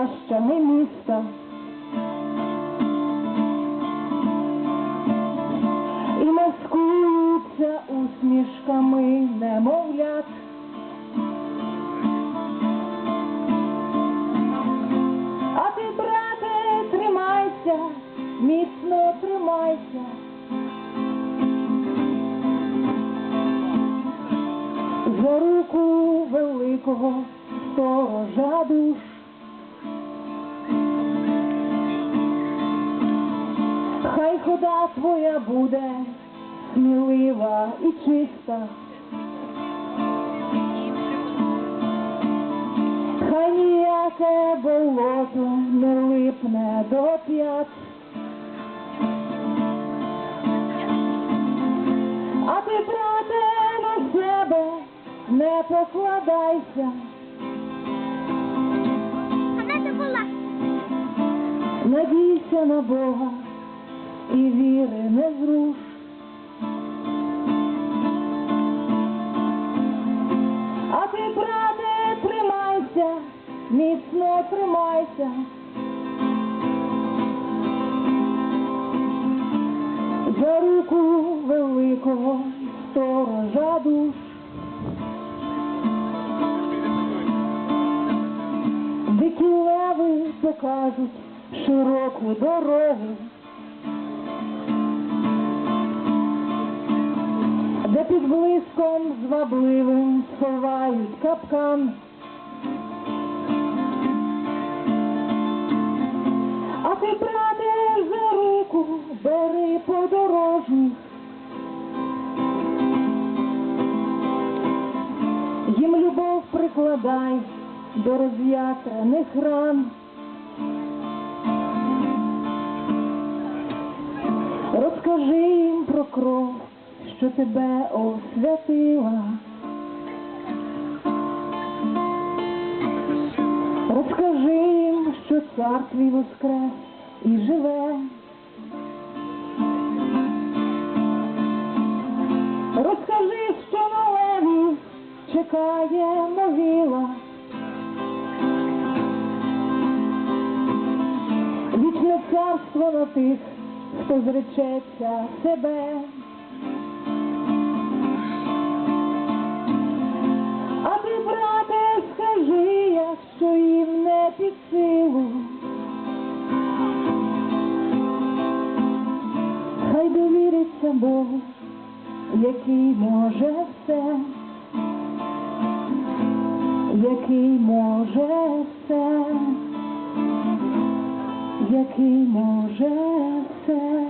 та не ми місто. І маскуються усмішками немовлят. А ти, брате, тримайся, міцно тримайся. За руку великого сторожа душ. Твоя буде смілива і чиста. Хай ніяке болото не липне до п'ят. А ти, брате, на себе не покладайся, надійся на Бога і віри не зруш. А ти, брате, тримайся, міцно тримайся. За руку великого сторожа душ. Дикі леви покажуть широку дорогу, під блиском звабливим сховають капкан. А ти, брате, за руку бери подорожніх. Їм любов прикладай до роз'ятрених ран. Розкажи їм про кров, що тебе освятила. Розкажи їм, що цар твій воскрес і живе. Розкажи, що на леві чекає могила. Вічне царство на тих, хто зречеться себе. наші сили, хай довіриться Богу, який може все, який може все, який може все.